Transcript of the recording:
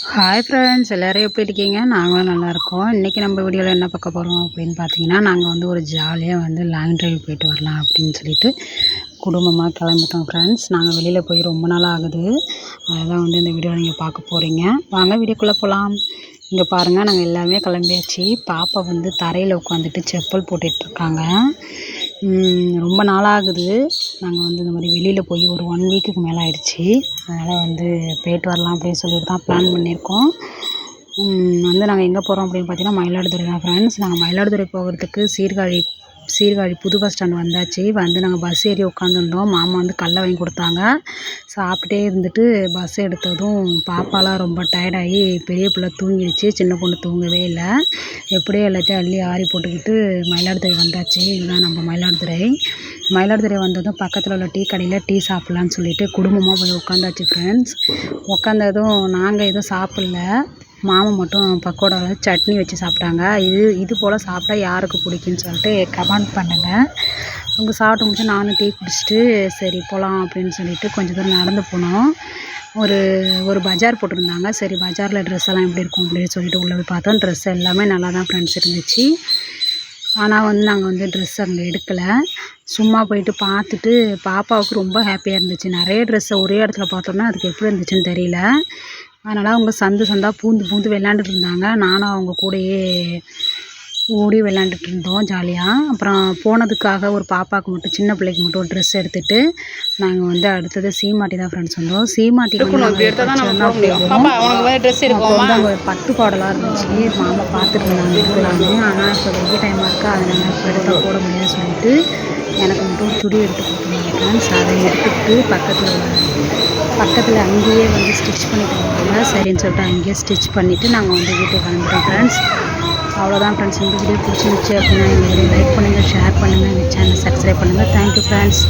Hi friends எல்லோரும் எப்படி இருக்கீங்க? நாங்களும் நல்லாயிருக்கோம் இன்றைக்கி நம்ம வீடியோவில் என்ன பார்க்க போகிறோம் அப்படின்னு பார்த்தீங்கன்னா நாங்கள் வந்து ஒரு ஜாலியாக வந்து லாங் ட்ரைவ் போயிட்டு வரலாம் அப்படின்னு சொல்லிட்டு குடும்பமாக கிளம்பிட்டோம் ஃப்ரெண்ட்ஸ் நாங்கள் வெளியில் போய் ரொம்ப நாள் ஆகுது. அதெல்லாம் வந்து இந்த வீடியோவில் நீங்கள் பார்க்க போகிறீங்க வாங்க வீடியோக்குள்ளே போகலாம் இங்கே பாருங்கள் நாங்கள் எல்லாமே கிளம்பியாச்சு. பாப்பா வந்து தரையில் உட்காந்துட்டு செப்பல் போட்டுட்ருக்காங்க ரொம்ப நாளாகுது. நாங்கள் வந்து இந்த மாதிரி வெளியில் போய் ஒரு ஒன் வீக்குக்கு மேலே ஆகிடுச்சி அதனால் வந்து போய்ட்டு வரலாம் அப்படின்னு சொல்லிட்டு தான் ப்ளான் பண்ணியிருக்கோம். வந்து நாங்கள் எங்கே போகிறோம் அப்படின்னு பார்த்தீங்கன்னா மயிலாடுதுறை தான் ஃப்ரெண்ட்ஸ் நாங்கள் மயிலாடுதுறை போகிறதுக்கு சீர்காழி சீர்காழி புது பஸ் ஸ்டாண்ட் வந்தாச்சு. வந்து நாங்கள் பஸ் ஏறி உட்காந்துருந்தோம் மாமா வந்து கடல வாங்கி கொடுத்தாங்க. சாப்பிட்டே இருந்துட்டு பஸ் எடுத்ததும் பாப்பாலாம் ரொம்ப டயர்டாகி பெரிய பிள்ளை தூங்கிடுச்சு. சின்ன பொண்ணு தூங்கவே இல்லை. எப்படியோ எல்லாத்தையும் அள்ளி ஆறி போட்டுக்கிட்டு மயிலாடுதுறை வந்தாச்சு. இதுதான் நம்ம மயிலாடுதுறை. மயிலாடுதுறை வந்ததும் பக்கத்தில் உள்ள டீ கடையில் டீ சாப்பிட்லான்னு சொல்லிட்டு குடும்பமாக போய் உட்காந்தாச்சு ஃப்ரெண்ட்ஸ் உட்காந்ததும் நாங்கள் எதுவும் சாப்பிட்ல. மாமா மட்டும் பக்கோடாவில் சட்னி வச்சு சாப்பிட்டாங்க. இது இது போல் சாப்பிட்டா யாருக்கு பிடிக்குன்னு சொல்லிட்டு கமெண்ட் பண்ணுங்கள் அவங்க சாப்பிட்டு முடிச்சு நானும் டீ குடிச்சிட்டு சரி போகலாம் அப்படின்னு சொல்லிட்டு கொஞ்சம் தூரம் நடந்து போனோம். ஒரு ஒரு பஜார் போட்டிருந்தாங்க. சரி பஜாரில் ட்ரெஸ் எல்லாம் எப்படி இருக்கும் அப்படின்னு சொல்லிட்டு உள்ளே போய் பார்த்தோம். ட்ரெஸ் எல்லாமே நல்லா தான் ஃப்ரெண்ட்ஸ் இருந்துச்சு. ஆனால் வந்து நாங்கள் வந்து ட்ரெஸ் அங்கே எடுக்கலை. சும்மா போயிட்டு பார்த்துட்டு பாப்பாவுக்கு ரொம்ப ஹாப்பியாக இருந்துச்சு. நிறைய ட்ரெஸ்ஸை ஒரே இடத்துல பார்த்தோன்னா அதுக்கு எப்படி இருந்துச்சுன்னு தெரியல. அதனால் அவங்க சந்து சந்தாக பூந்து பூந்து விளாண்டுட்டு இருந்தாங்க. நானும் அவங்க கூடயே ஓடி விளாண்டுட்டு இருந்தோம் ஜாலியாக அப்புறம் போனதுக்காக ஒரு பாப்பாவுக்கு மட்டும் சின்ன பிள்ளைக்கு மட்டும் ஒரு ட்ரெஸ் எடுத்துகிட்டு நாங்கள் வந்து அடுத்தது சீமாட்டி தான் ஃப்ரெண்ட்ஸ் வந்தோம். சீமாட்டி அங்கே பட்டு பாடலாக இருந்துச்சு. மாமா பார்த்துட்டு இருந்தாங்க இருக்கலாம்னு ஆனால் இப்போ வெயில் டைமாக இருக்கா அதனால் இப்போ எடுத்தால் போட முடியாதுன்னு சொல்லிட்டு எனக்கு மட்டும் சுடி எடுத்து கொடுத்துருந்தாங்க ஃப்ரெண்ட்ஸ் அதை எடுத்துக்கிட்டு பக்கத்தில் பக்கத்தில் அங்கேயே வந்து ஸ்டிச் பண்ணி கொடுத்தாங்க சரின்னு சொல்லிட்டு அங்கேயே ஸ்டிச் பண்ணிவிட்டு நாங்கள் வந்து வீட்டுக்கு கிளம்பிட்டோம் ஃப்ரெண்ட்ஸ் அவ்வளோதான் ஃப்ரெண்ட்ஸ் இந்த வீடியோ பிடிச்சிருந்துச்சு அப்படின்னா எங்கள் வீடியோ லைக் பண்ணுங்கள் ஷேர் பண்ணுங்கள் எங்கள் சேனல் சப்ஸ்கிரைப் பண்ணுங்கள் தேங்க்யூ ஃப்ரெண்ட்ஸ்